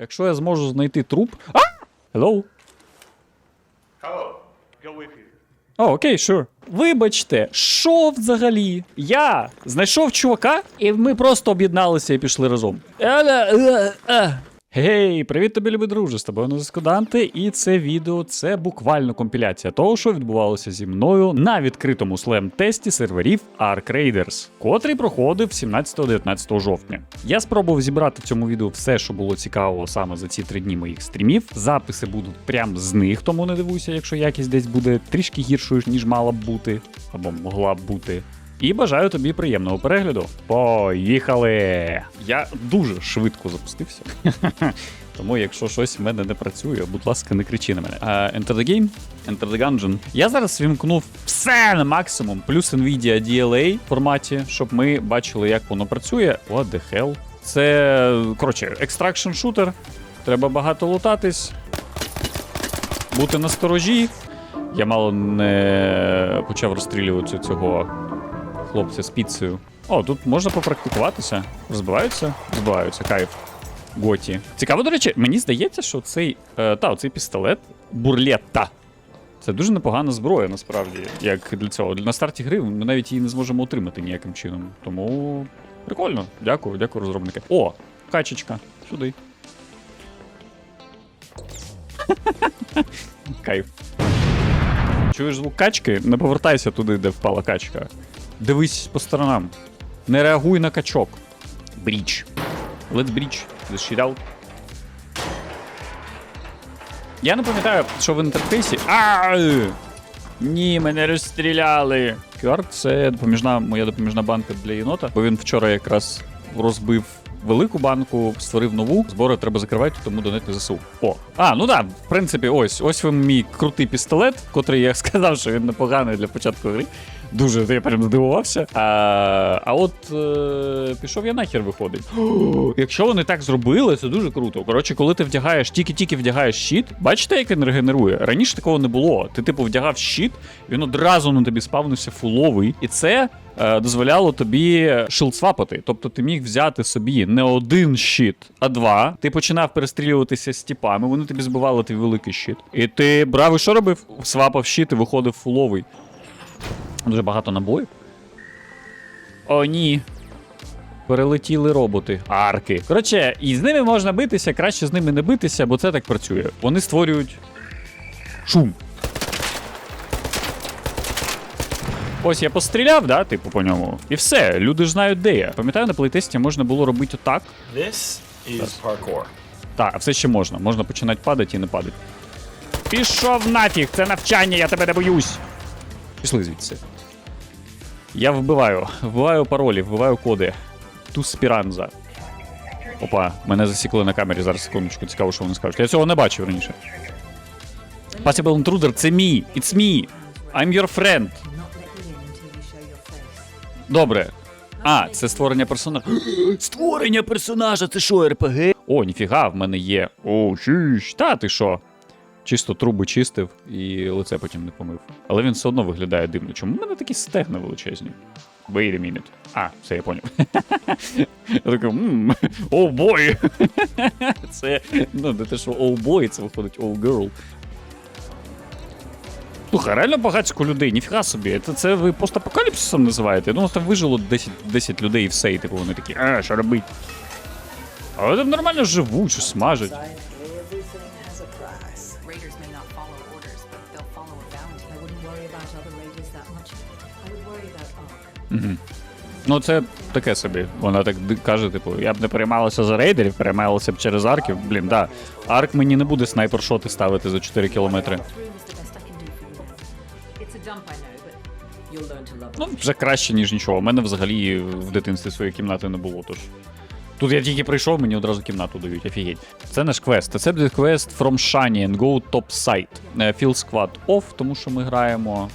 Якщо я зможу знайти труп. А! Hello? Hello. Go with you. О, окей, sure. Вибачте, що взагалі? Я знайшов чувака, і ми просто об'єдналися і пішли разом. Гей, привіт тобі, любий друже, з тобою на зв'язку Данте, і це відео це буквально компіляція того, що відбувалося зі мною на відкритому слем-тесті серверів Ark Raiders, котрий проходив 17-19 жовтня. Я спробував зібрати в цьому відео все, що було цікавого саме за ці три дні моїх стрімів. Записи будуть прям з них, тому не дивуйся, якщо якість десь буде трішки гіршою, ніж мала б бути, або могла б бути. І бажаю тобі приємного перегляду. Поїхали! Я дуже швидко запустився. Тому, якщо щось в мене не працює, будь ласка, не кричи на мене. Uh, enter the game, enter the dungeon. Я зараз вімкнув все на максимум, плюс Nvidia DLA в форматі, щоб ми бачили, як воно працює. What the hell? Це, коротше, екстракшн шутер. Треба багато лутатись, бути на сторожі. Я мало не почав розстрілювати цього хлопця з піцею. О, тут можна попрактикуватися. Розбиваються? Розбиваються, кайф. Готі. Цікаво, до речі, мені здається, що цей. Е, та, оцей пістолет бурлетта. Це дуже непогана зброя, насправді, як для цього. На старті гри ми навіть її не зможемо отримати ніяким чином. Тому прикольно. Дякую, дякую, розробники. О, качечка. Сюди. Кайф. Чуєш звук качки? Не повертайся туди, де впала качка. Дивись по сторонам. Не реагуй на качок. Бріч. Let's breach this. Я не пам'ятаю, що в інтерфейсі. А! Ні, мене розстріляли. QR — це допоміжна, моя допоміжна банка для єнота, бо він вчора якраз розбив велику банку, створив нову. Збори треба закривати, тому донет не ЗСУ. О. А, ну да, в принципі, ось ось вам мій крутий пістолет, котрий я сказав, що він непоганий для початку гри. Дуже я прям здивувався. А, а от е, пішов я нахер виходить. Якщо вони так зробили, це дуже круто. Коротше, коли ти вдягаєш, тільки-тільки вдягаєш щит, бачите, як він регенерує? Раніше такого не було. Ти, типу, вдягав щит, він одразу на тобі спавнився фуловий. І це е, дозволяло тобі шилдсвапати. Тобто ти міг взяти собі не один щит, а два. Ти починав перестрілюватися з тіпами, вони тобі збивали твій великий щит. І ти брав і що робив? Свапав щит і виходив фуловий. Дуже багато набоїв. О, ні. Перелетіли роботи. Арки. Коротше, і з ними можна битися, краще з ними не битися, бо це так працює. Вони створюють шум. Ось я постріляв, да, типу, по ньому. І все, люди ж знають, де я. Пам'ятаю, на плейтесті можна було робити отак. This is parkour. Так, а все ще можна. Можна починати падати і не падати. Пішов нафіг, це навчання, я тебе не боюсь. Пішли звідси. Я вбиваю. Вбиваю паролі, вбиваю коди. Ту спіранза. Опа, мене засікли на камері. Зараз секундочку, цікаво, що вони скажуть. Я цього не бачив раніше. Possible Intruder, це мій. It's me. I'm your friend. Добре. А, це створення персонажа. Створення персонажа, це що, РПГ? О, ніфіга, в мене є. О, чиш. Та ти що? Чисто труби чистив і лице потім не помив. Але він все одно виглядає дивно. Чому в мене такі стегна величезні? Wait a minute. А, все, я поняв. Я такий, ммм, oh. Це, ну, не те, що oh boy, це виходить oh girl. Слухай, реально багатько людей, ніфіга собі. Це, це ви постапокаліпсисом називаєте? Ну, там вижило 10, 10 людей і все, і типу вони такі, а, що робить? А там нормально живуть, що смажать. Raiders may not follow orders, but they'll follow a bounty. I wouldn't worry about other raiders that much. I would worry about Ark. Ну, це таке собі. Вона так каже, типу, я б не переймалася за рейдерів, переймалася б через арків. Блін, да. Арк мені не буде снайпер-шоти ставити за 4 кілометри. Ну, вже краще, ніж нічого. У мене взагалі в дитинстві своєї кімнати не було, тож. Тут я тільки прийшов, мені одразу кімнату дають, офігеть. Це наш квест. Буде квест From Shiny and Go Top Site. Е, Fill Squad Off, тому що ми граємо.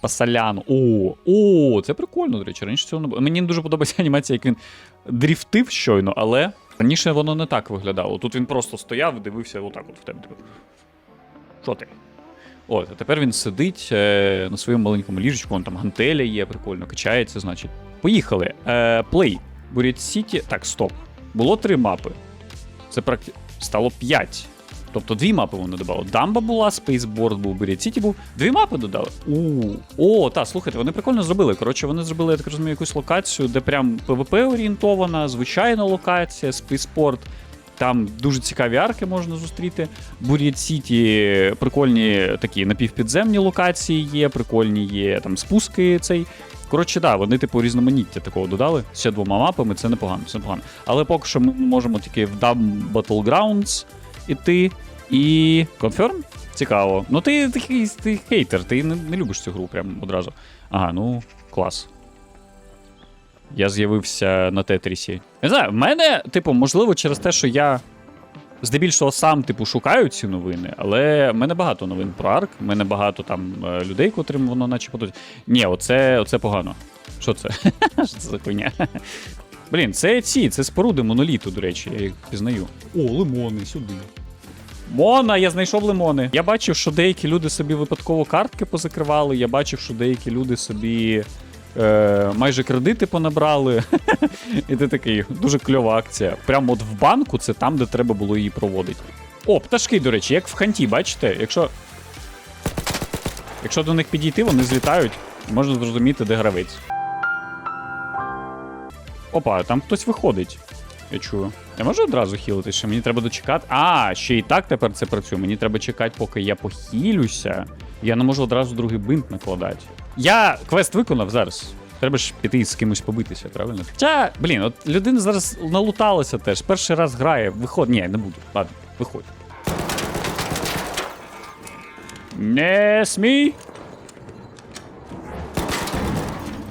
По. О, о, це прикольно, до речі. Раніше цього не було. Мені дуже подобається анімація, як він дріфтив щойно, але раніше воно не так виглядало. Тут він просто стояв, дивився отак от в тебе. типу, Що ти? От, а тепер він сидить е, на своєму маленькому ліжечку, вон там гантеля є, прикольно, качається, значить. Поїхали. Е, плей. Буріт Сіті. Так, стоп. Було три мапи. Це практи... стало 5. Тобто дві мапи вони додали. Дамба була, Спейсборд був, Беріт Сіті був. Дві мапи додали. У, О, та, слухайте, вони прикольно зробили. Коротше, вони зробили, я так розумію, якусь локацію, де прям PvP орієнтована, звичайна локація, Спейспорт. Там дуже цікаві арки можна зустріти. Буріт Сіті прикольні такі напівпідземні локації є, прикольні є там спуски цей. Коротше, да, вони, типу, різноманіття такого додали. Ще двома мапами, це непогано, це непогано. Але поки що ми можемо тільки в Dam Battlegrounds іти. І. Confirm? Цікаво. Ну ти такий ти хейтер, ти не, не любиш цю гру прям одразу. Ага, ну, клас. Я з'явився на Тетрісі. Не знаю, в мене, типу, можливо, через те, що я здебільшого сам, типу, шукаю ці новини, але в мене багато новин про Арк, в мене багато там е, людей, котрим воно наче подобається. Ні, оце, оце погано. Що це? Що це за хуйня? Блін, це ці, це споруди моноліту, до речі, я їх пізнаю. О, лимони, сюди. Мона, я знайшов лимони. Я бачив, що деякі люди собі випадково картки позакривали. Я бачив, що деякі люди собі е, майже кредити понабрали. І ти такий, дуже кльова акція. Прямо от в банку це там, де треба було її проводити. О, пташки, до речі, як в ханті, бачите? Якщо. Якщо до них підійти, вони злітають, можна зрозуміти, де гравець. Опа, там хтось виходить. Я чую. Я можу одразу хілити, що мені треба дочекати. А, ще і так тепер це працює. Мені треба чекати, поки я похилюся. Я не можу одразу другий бинт накладати. Я квест виконав зараз. Треба ж піти з кимось побитися, правильно? Хоча, блін, от людина зараз налуталася теж. Перший раз грає, виходь. Ні, не буду. Ладно, виходь. Не смій.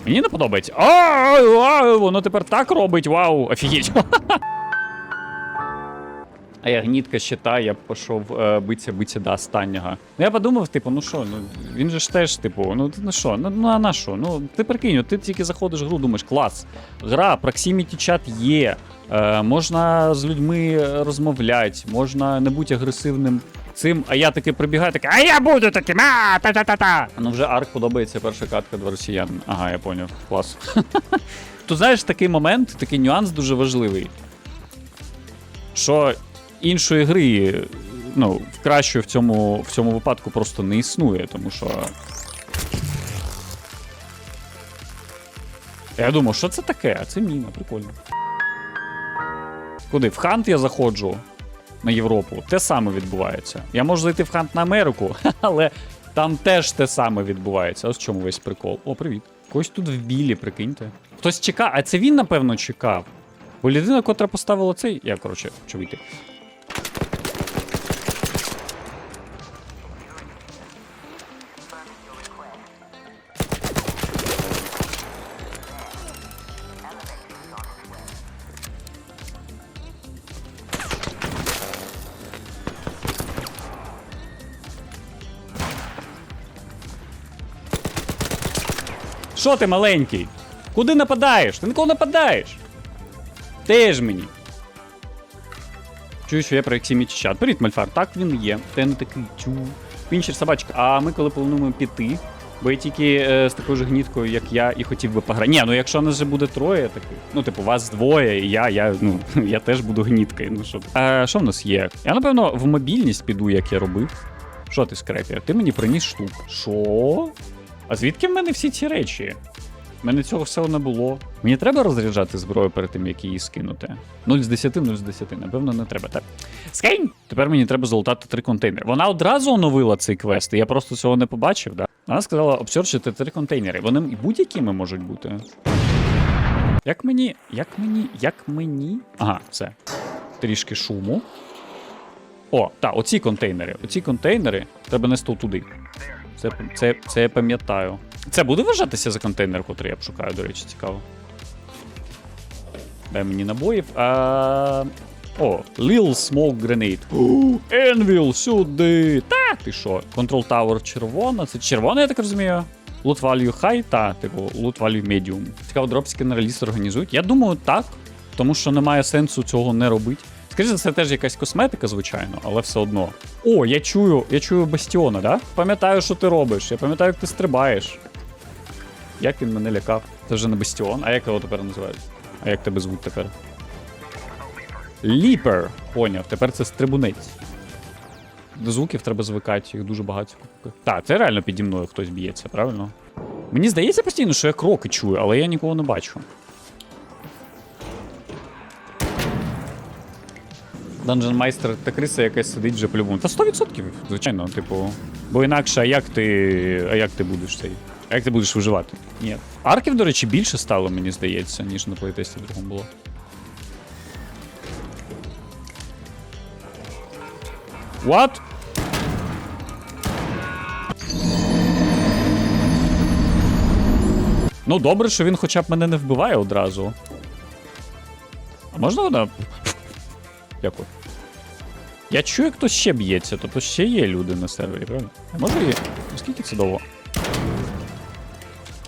Мені не подобається. А, а, воно тепер так робить. Вау, офігеть. А я гнітка щита, я пішов е, битися, битися до останнього. Ну я подумав, типу, ну що, ну він же ж теж, типу, ну ну що, ну, ну а на що? Ну ти прикинь, ти тільки заходиш в гру, думаєш, клас. Гра, proximity чат є. Е, можна з людьми розмовляти, можна не бути агресивним цим, а я таки прибігаю, такий, а я буду таким, а та-та-та-та. Ну вже арк подобається перша катка два росіян. Ага, я поняв. Клас. Тут знаєш такий момент, такий нюанс дуже важливий. Що іншої гри, ну, кращої в цьому, в цьому випадку просто не існує, тому що. Я думав, що це таке? А це міна, прикольно. Куди? В Хант я заходжу на Європу. Те саме відбувається. Я можу зайти в Хант на Америку, але там теж те саме відбувається. Ось в чому весь прикол. О, привіт. Когось тут в білі, прикиньте. Хтось чекав, а це він, напевно, чекав. Бо людина, котра поставила цей. Я, коротше, хочу вийти. Що ти маленький? Куди нападаєш? Ти на кого нападаєш? Теж мені. Чую, що я про Ексіміч чат. Привіт, Мальфар. Так він є. Ти не такий тю. Пінчер собачка. А ми коли плануємо піти, бо я тільки е, з такою ж гніткою, як я, і хотів би пограти. Ні, ну якщо нас вже буде троє таких, ну, типу, вас двоє, і я, я, ну, я теж буду гніткою. Ну що. А, що в нас є? Я, напевно, в мобільність піду, як я робив. Що ти, скрепір? Ти мені приніс штук. Що? А звідки в мене всі ці речі? У мене цього всього не було. Мені треба розряджати зброю перед тим, як її скинути. 0 з 10, 0 з 10. Напевно, не треба. Так. Скейн! Тепер мені треба залутати три контейнери. Вона одразу оновила цей квест, і я просто цього не побачив. Да? Вона сказала обсерчити три контейнери. Вони будь-якими можуть бути. Як мені. Як мені. Як мені. Ага, все. Трішки шуму. О, так, оці контейнери. Оці контейнери треба нести туди. Це, це, це я пам'ятаю. Це буде вважатися за контейнер, котрий я б шукаю, до речі, цікаво. Дай мені набоїв. А... О, Lil Smoke Grenade. Envil, сюди. Та, ти що? Control Tower червона. Це червона, я так розумію. Loot value high, та, типу, loot value medium. Цікаво, дропські на реліз організують. Я думаю, так. Тому що немає сенсу цього не робити. За все, теж якась косметика, звичайно, але все одно. О, я чую, я чую бастіона, да? Пам'ятаю, що ти робиш. Я пам'ятаю, як ти стрибаєш. Як він мене лякав? Це вже не бастіон. А як його тепер називають? А як тебе звуть тепер? Ліпер. Поняв, тепер це стрибунець. До звуків треба звикати, їх дуже багато. Так, це реально піді мною хтось б'ється, правильно? Мені здається постійно, що я кроки чую, але я нікого не бачу. Dungeon Майстер та криса якась сидить вже по-любому. Та 100%, звичайно, типу. Бо інакше, а як ти. А як ти будеш цей? А як ти будеш виживати? Ні. Арків, до речі, більше стало, мені здається, ніж на плейтесті другому було. What? Ну, добре, що він хоча б мене не вбиває одразу. А можна вона. Дякую. Я чую, як хтось ще б'ється, тобто ще є люди на сервері, правильно? Може і. Наскільки це довго?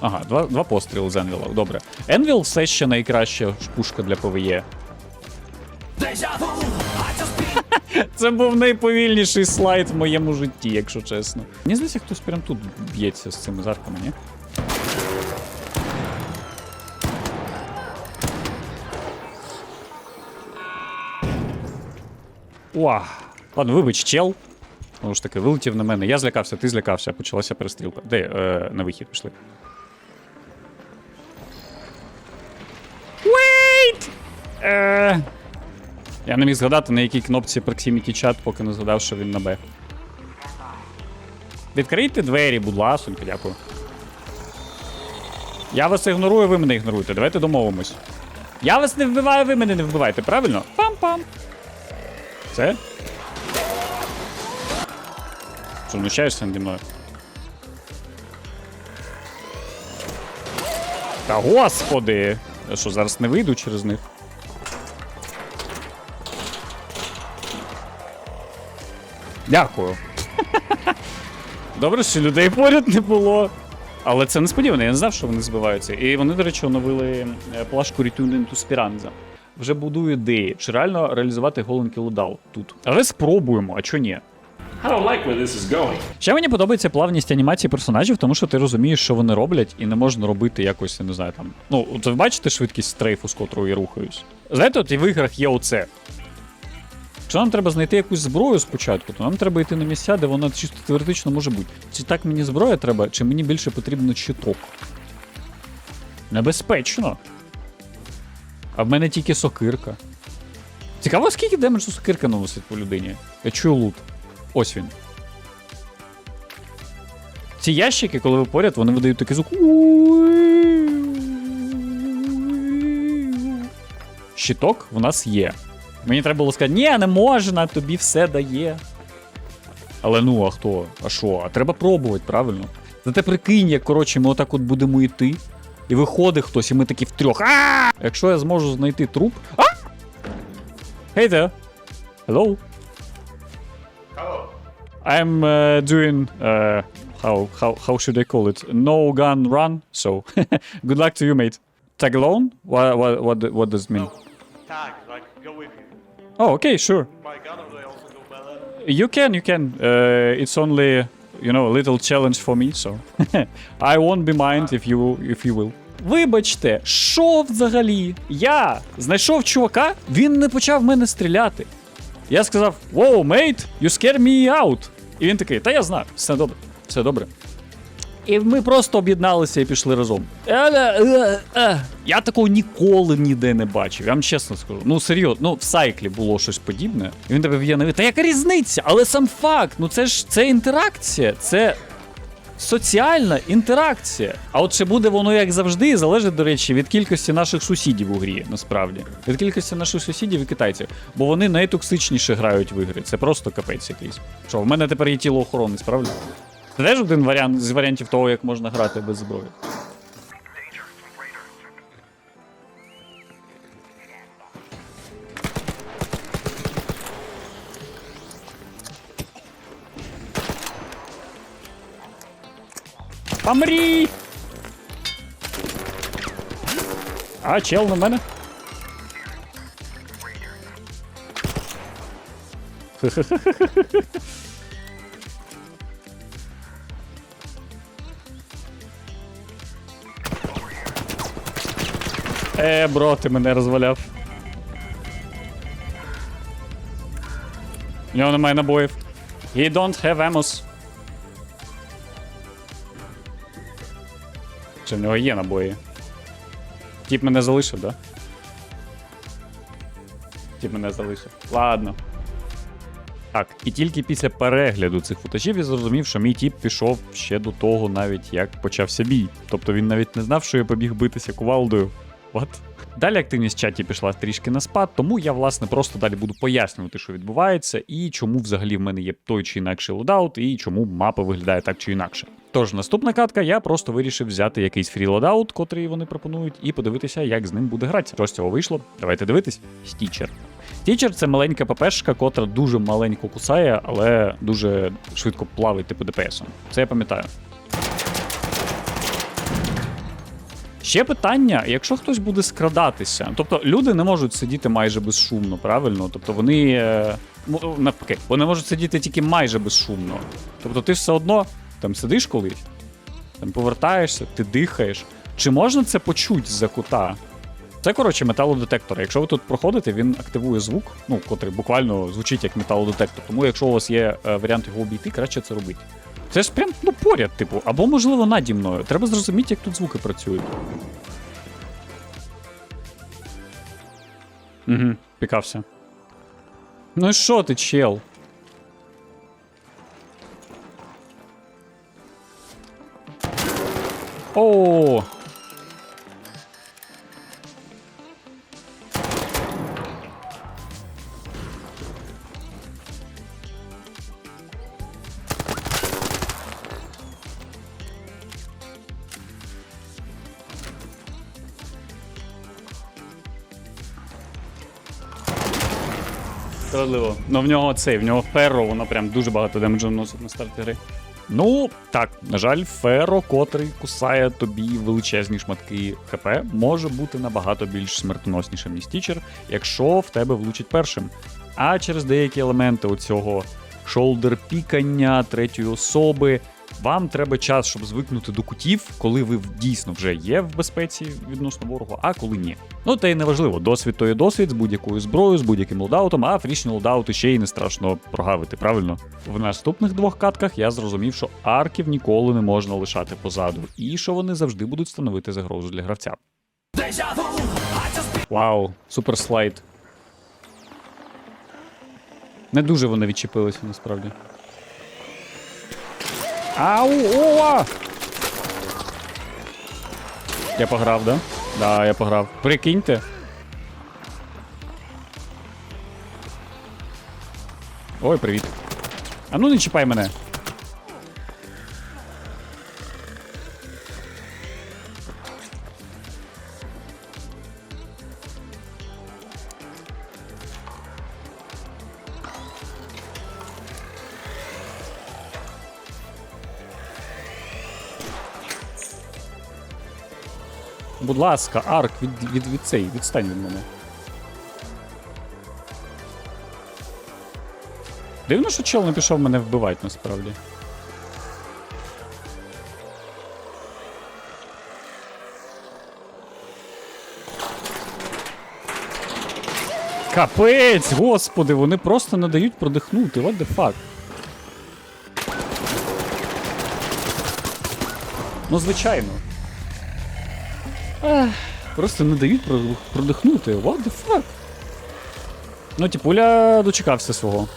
Ага, два, два постріли з Енвіла. Добре. Енвіл все ще найкраща пушка для ПВЕ. Це був найповільніший слайд в моєму житті, якщо чесно. Мені здається, хтось прям тут б'ється з цими зарками, ні? Уа. Ладно, вибач, чел. Знову ж таки, вилетів на мене. Я злякався, ти злякався, почалася перестрілка. Де? Е, на вихід пішли. Wait! Е, я не міг згадати, на якій кнопці Proximity Chat, поки не згадав, що він на Б. Відкрийте двері, будь ласка, дякую. Я вас ігнорую, ви мене ігноруєте. Давайте домовимось. Я вас не вбиваю, ви мене не вбиваєте, правильно? Пам-пам. Це? Що, знущаєшся наді? Та господи! Я що, зараз не вийду через них? Дякую. Добре, що людей поряд не було. Але це несподівано, я не знав, що вони збиваються. І вони, до речі, оновили е, плашку Return to Speranza. Вже будую ідеї, чи реально реалізувати Golden Kill тут. Але спробуємо, а чо ні? I don't like where this is going. Ще мені подобається плавність анімації персонажів, тому що ти розумієш, що вони роблять, і не можна робити якось, я не знаю, там. Ну, от ви бачите швидкість стрейфу, з котрою я рухаюсь. Знаєте, от і в іграх є оце. Якщо нам треба знайти якусь зброю спочатку, то нам треба йти на місця, де вона чисто теоретично може бути. Чи так мені зброя треба, чи мені більше потрібно щиток? Небезпечно. А в мене тільки сокирка. Цікаво, скільки демеджу сокирка наносить по людині. Я чую лут. Ось він. Ці ящики, коли ви поряд, вони видають такий звук. Щиток в нас є. Мені треба було сказати, ні, не можна, тобі все дає. Але ну, а хто? А що? А треба пробувати, правильно? Зате прикинь, як коротше, ми отак от будемо йти, і виходить хтось, і ми такі втрьох. А! Якщо я зможу знайти труп. А! Hey there. Hello. Hello. I'm uh, doing uh, how how how should I call it? No gun run. So good luck to you, mate. Tag alone? What what what what does it mean? Tag, like, go with you. Oh, okay, sure. My gun, or do I also go by that? You can, you can. Uh, it's only you know a little challenge for me, so I won't be mind if you if you will. Вибачте, що взагалі? Я знайшов чувака, він не почав мене стріляти. Я сказав: Wow, mate, you scare me out. І він такий, та я знаю, все добре, все добре. І ми просто об'єдналися і пішли разом. Я такого ніколи ніде не бачив. Я вам чесно скажу. Ну серйозно, ну в сайклі було щось подібне. І він тебе в'є на Та яка різниця? Але сам факт, ну це ж це інтеракція, це соціальна інтеракція. А от чи буде воно як завжди, залежить, до речі, від кількості наших сусідів у грі, насправді. Від кількості наших сусідів і китайців. Бо вони найтоксичніше грають в ігри. Це просто капець якийсь. Що, в мене тепер є тіло охорони, справді? Це теж один варіант з варіантів того, як можна грати без зброї. Помрі! А, чел на мене. Е, бро, ти мене розваляв. У нього немає набоїв. He don't have ammo. Чи в нього є набої? Тіп мене залишив, да? Тіп мене залишив. Ладно. Так, і тільки після перегляду цих футажів я зрозумів, що мій тіп пішов ще до того, навіть як почався бій. Тобто він навіть не знав, що я побіг битися кувалдою. What? Далі активність в чаті пішла трішки на спад, тому я, власне, просто далі буду пояснювати, що відбувається, і чому взагалі в мене є той чи інакший лодаут, і чому мапа виглядає так чи інакше. Тож, наступна катка, я просто вирішив взяти якийсь фрі лодаут, котрий вони пропонують, і подивитися, як з ним буде грати. Що з цього вийшло? Давайте дивитись. Стічер. Стічер це маленька ППшка, котра дуже маленько кусає, але дуже швидко плавить типу ДПСом. Це я пам'ятаю. Ще питання: якщо хтось буде скрадатися, тобто люди не можуть сидіти майже безшумно, правильно? Тобто вони е, ну, навпаки, вони можуть сидіти тільки майже безшумно. Тобто ти все одно там сидиш колись, там повертаєшся, ти дихаєш. Чи можна це почути з-за кута? Це, коротше, металодетектор. Якщо ви тут проходите, він активує звук, ну, котрий буквально звучить як металодетектор. Тому якщо у вас є е, варіант його обійти, краще це робити. Це ж прям ну, поряд, типу, або, можливо, наді мною. Треба зрозуміти, як тут звуки працюють. Угу, пікався. Ну і що ти, чел? О! Справедливо. Ну в нього цей, в нього ферро, воно прям дуже багато демеджу вносить на старті гри. Ну, так, на жаль, феро, котрий кусає тобі величезні шматки ХП, може бути набагато більш смертоноснішим, ніж тічер, якщо в тебе влучить першим. А через деякі елементи оцього шолдер пікання третьої особи. Вам треба час, щоб звикнути до кутів, коли ви дійсно вже є в безпеці відносно ворогу, а коли ні. Ну та й неважливо, досвід то є досвід з будь-якою зброєю, з будь-яким лодаутом, а фрішні лодаути ще й не страшно прогавити, правильно? В наступних двох катках я зрозумів, що арків ніколи не можна лишати позаду, і що вони завжди будуть становити загрозу для гравця. Вау, супер слайд. Не дуже вони відчепилися насправді. Ау! Ова! Я пограв, да? Да, я пограв. Прикиньте. Ой, привіт. А ну не чіпай мене. Ласка, арк, від, від, від цей, відстань від мене. Дивно, що чел не пішов мене вбивати насправді. Капець, господи, вони просто не дають продихнути. What the fuck? Ну, звичайно. Просто не дають продихнути. What the fuck? Ну, типуля дочекався свого.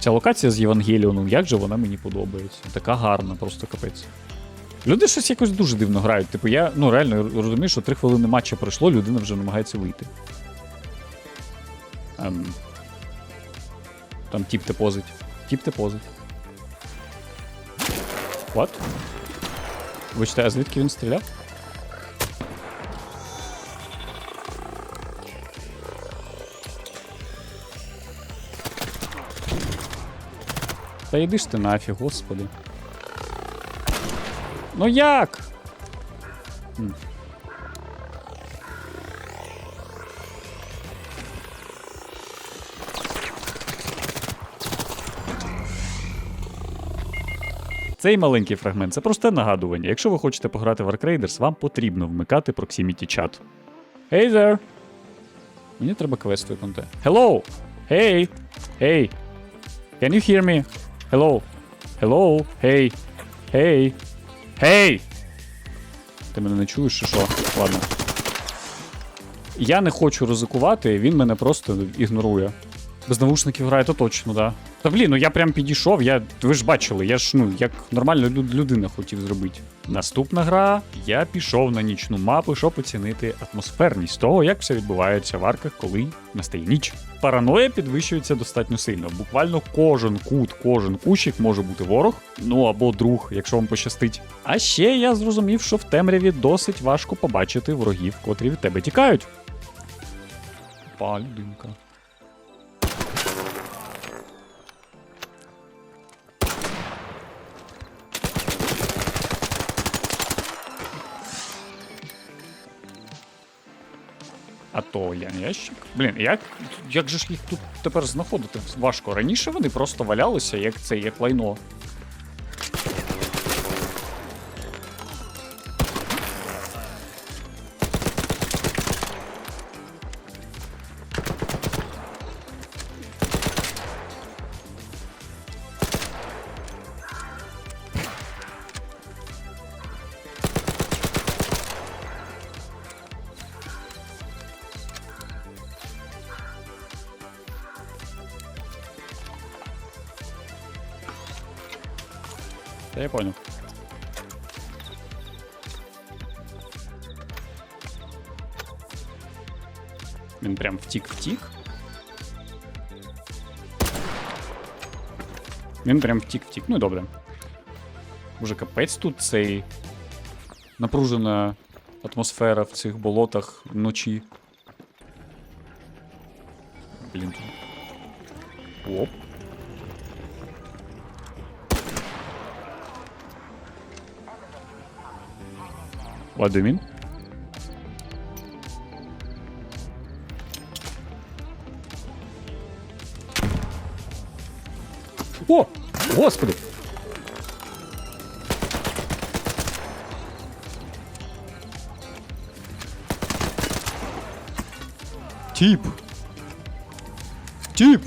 Ця локація з Євангеліоном, як же вона мені подобається. Така гарна, просто капець. Люди щось якось дуже дивно грають. Типу, я ну реально розумію, що три хвилини матча пройшло, людина вже намагається вийти. Ем... Там тіп те позить. Тіп те позить. What? Вибачте, а звідки він стріляв? Та йди ж ти нафіг, господи. Ну як? Цей маленький фрагмент це просте нагадування. Якщо ви хочете пограти в Ark Raiders, вам потрібно вмикати Proximity Chat. Hey there! Мені треба квест виконати. Hello! Hey! Hey! Can you hear me? Hello! Hello! Hey! Hey! Hey! Ти мене не чуєш чи що? Ладно. Я не хочу ризикувати, він мене просто ігнорує. Без навушників грає, то точно, да. Та блін, ну я прям підійшов, я. Ви ж бачили, я ж ну як нормальна люд- людина хотів зробити. Наступна гра. Я пішов на нічну мапу, щоб оцінити атмосферність того, як все відбувається в арках, коли настає ніч. Параноя підвищується достатньо сильно. Буквально кожен кут, кожен кущик може бути ворог, ну або друг, якщо вам пощастить. А ще я зрозумів, що в темряві досить важко побачити ворогів, котрі від тебе тікають. Па, А то я ящик. Блін, як, як же ж їх тут тепер знаходити? Важко. Раніше вони просто валялися, як це, як лайно. Він прям втік-втік. Ну і добре. Уже капець тут цей напружена атмосфера в цих болотах вночі. Блін. Оп. What do you mean? Господи! Тип! Тип!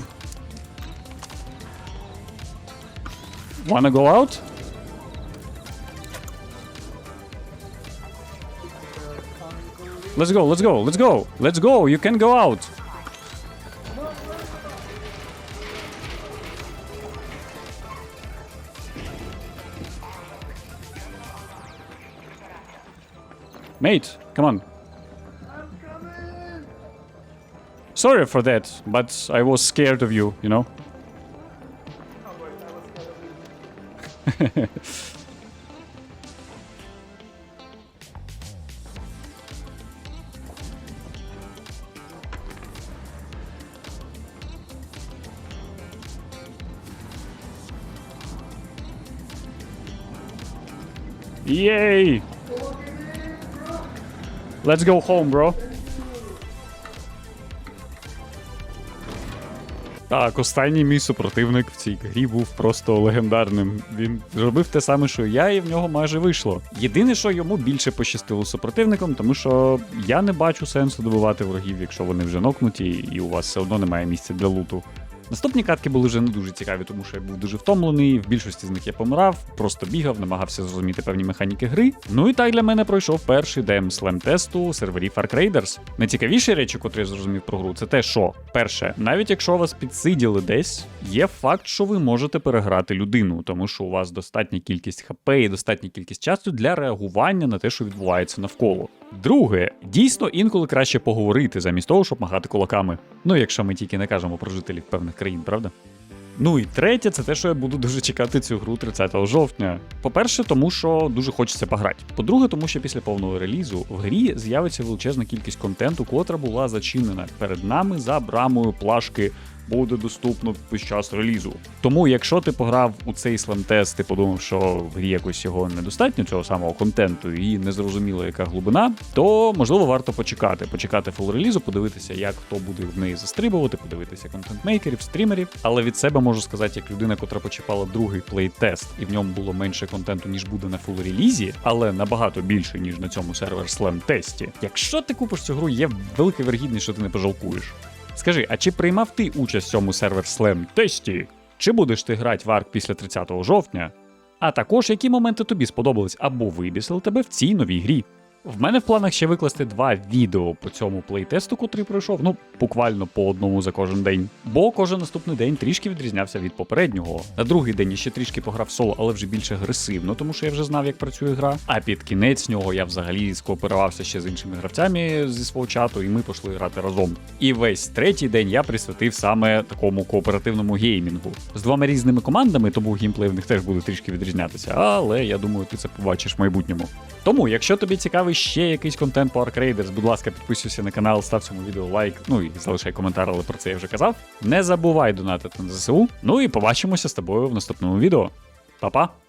Wanna go out? Let's go, let's go, let's go, let's go, you can go out. Come on. Sorry for that, but I was scared of you, you know? Yay! Let's go home, bro. Так, останній мій супротивник в цій грі був просто легендарним. Він зробив те саме, що я, і в нього майже вийшло. Єдине, що йому більше пощастило супротивником, тому що я не бачу сенсу добивати ворогів, якщо вони вже нокнуті, і у вас все одно немає місця для луту. Наступні катки були вже не дуже цікаві, тому що я був дуже втомлений. В більшості з них я помирав, просто бігав, намагався зрозуміти певні механіки гри. Ну і так для мене пройшов перший дем слем тесту серверів Ark Raiders. Найцікавіші речі, котрі я зрозумів про гру, це те, що перше, навіть якщо вас підсиділи десь, є факт, що ви можете переграти людину, тому що у вас достатня кількість хп і достатня кількість часу для реагування на те, що відбувається навколо. Друге, дійсно інколи краще поговорити замість того, щоб махати кулаками. Ну, якщо ми тільки не кажемо про жителів певних країн, правда? Ну і третє, це те, що я буду дуже чекати цю гру 30 жовтня. По-перше, тому що дуже хочеться пограти. По-друге, тому що після повного релізу в грі з'явиться величезна кількість контенту, котра була зачинена перед нами за брамою плашки буде доступно під час релізу. Тому, якщо ти пограв у цей слем-тест, ти подумав, що в грі якось його недостатньо, цього самого контенту, і не зрозуміло, яка глибина, то можливо варто почекати. Почекати фул релізу, подивитися, як хто буде в неї застрибувати, подивитися контент-мейкерів, стрімерів. Але від себе можу сказати, як людина, котра почіпала другий плей-тест, і в ньому було менше контенту, ніж буде на фул релізі, але набагато більше, ніж на цьому сервер слем тесті. Якщо ти купиш цю гру, є велика вірогідність, що ти не пожалкуєш. Скажи, а чи приймав ти участь в цьому сервер Slam тесті? Чи будеш ти грати в Арк після 30 жовтня? А також які моменти тобі сподобались або вибісили тебе в цій новій грі? В мене в планах ще викласти два відео по цьому плейтесту, котрий пройшов, ну буквально по одному за кожен день. Бо кожен наступний день трішки відрізнявся від попереднього. На другий день я ще трішки пограв соло, але вже більш агресивно, тому що я вже знав, як працює гра. А під кінець нього я взагалі скооперувався ще з іншими гравцями зі свого чату, і ми пішли грати разом. І весь третій день я присвятив саме такому кооперативному геймінгу з двома різними командами, тому геймплей в них теж буде трішки відрізнятися. Але я думаю, ти це побачиш в майбутньому. Тому, якщо тобі цікавий ще якийсь контент по Ark будь ласка, підписуйся на канал, став цьому відео лайк, ну і залишай коментар, але про це я вже казав. Не забувай донатити на ЗСУ. Ну і побачимося з тобою в наступному відео. Па-па!